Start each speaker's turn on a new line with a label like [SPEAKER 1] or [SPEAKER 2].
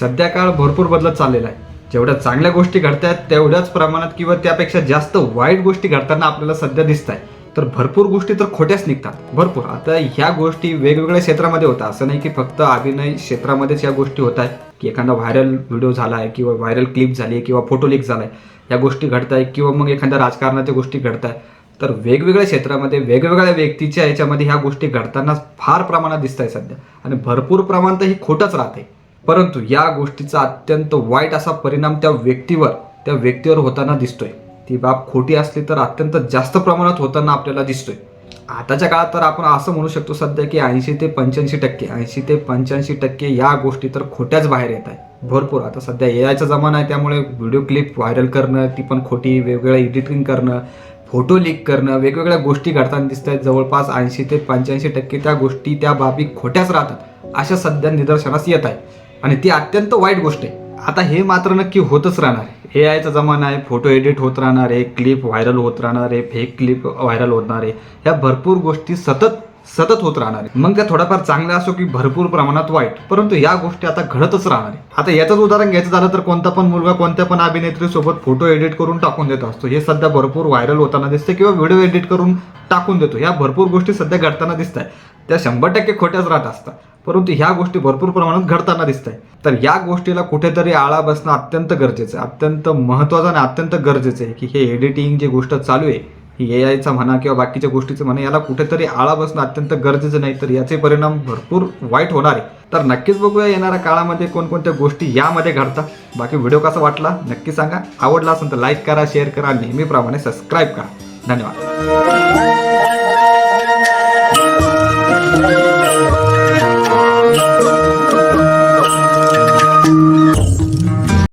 [SPEAKER 1] सध्या काळ भरपूर बदलत चाललेला आहे. जेवढ्या चांगल्या गोष्टी घडतायत तेवढ्याच प्रमाणात किंवा त्यापेक्षा जास्त वाईट गोष्टी घडताना आपल्याला सध्या दिसत आहे तर भरपूर गोष्टी तर खोट्याच निघतात. भरपूर. आता ह्या गोष्टी वेगवेगळ्या क्षेत्रामध्ये होतात. असं नाही की फक्त अभिनय क्षेत्रामध्येच या गोष्टी होत आहेत की एखादा व्हायरल व्हिडिओ झाला आहे किंवा व्हायरल क्लिप झाली आहे किंवा फोटो लीक झाला आहे या गोष्टी घडत आहे किंवा मग एखाद्या राजकारणाच्या गोष्टी घडत आहे तर वेगवेगळ्या क्षेत्रामध्ये वेगवेगळ्या व्यक्तीच्या याच्यामध्ये ह्या गोष्टी घडताना फार प्रमाणात दिसत आहे सध्या. आणि भरपूर प्रमाण तर ही खोटंच राहते परंतु या गोष्टीचा अत्यंत वाईट असा परिणाम त्या व्यक्तीवर त्या व्यक्तीवर होताना दिसतोय. ती बाब खोटी असली तर अत्यंत जास्त प्रमाणात होताना आपल्याला दिसतोय. आताच्या काळात तर आपण असं म्हणू शकतो सध्या की ऐंशी ते पंच्याऐंशी टक्के ऐंशी ते पंच्याऐंशी टक्के या गोष्टी तर खोट्याच बाहेर येत आहे भरपूर. आता सध्या ए आयचा जमाना आहे त्यामुळे व्हिडिओ क्लिप व्हायरल करणं ती पण खोटी वेगवेगळ्या एडिटिंग करणं फोटो लीक करणं वेगवेगळ्या गोष्टी घडताना दिसत आहेत जवळपास ऐंशी ते पंच्याऐंशी टक्के त्या गोष्टी त्या बाबी खोट्याच राहतात अशा सध्या निदर्शनास येत आहे आणि ती अत्यंत वाईट गोष्ट आहे. आता हे मात्र नक्की होतच राहणार ए आयचा जमाना आहे फोटो एडिट होत राहणार आहे क्लिप व्हायरल होत राहणार आहे फेक क्लिप व्हायरल होणार आहे. ह्या भरपूर गोष्टी सतत सतत होत राहणार आहे. मग त्या थोड्याफार चांगल्या असो की भरपूर प्रमाणात वाईट. परंतु या गोष्टी आता घडतच राहणार आहे. आता याचंच उदाहरण घ्यायचं झालं तर कोणता पण मुलगा कोणत्या पण अभिनेत्री सोबत फोटो एडिट करून टाकून देत असतो. हे सध्या भरपूर व्हायरल होताना दिसते किंवा व्हिडिओ एडिट करून टाकून देतो. ह्या भरपूर गोष्टी सध्या घडताना दिसत आहेत त्या शंभर टक्के खोट्याच राहत असतात. परंतु ह्या गोष्टी भरपूर प्रमाणात घडताना दिसत आहे तर या गोष्टीला कुठेतरी आळा बसणं अत्यंत गरजेचं आहे. अत्यंत महत्त्वाचं आणि अत्यंत गरजेचं आहे की हे एडिटिंग जी गोष्ट चालू आहे ए आयचा म्हणा किंवा बाकीच्या गोष्टीचं म्हणा याला कुठेतरी आळा बसणं अत्यंत गरजेचं नाही तर याचे परिणाम भरपूर वाईट होणार आहे. तर नक्कीच बघूया येणाऱ्या काळामध्ये कोणकोणत्या गोष्टी यामध्ये घडतात. बाकी व्हिडिओ कसा वाटला नक्की सांगा. आवडला असेल तर लाईक करा शेअर करा नेहमीप्रमाणे सबस्क्राईब करा. धन्यवाद.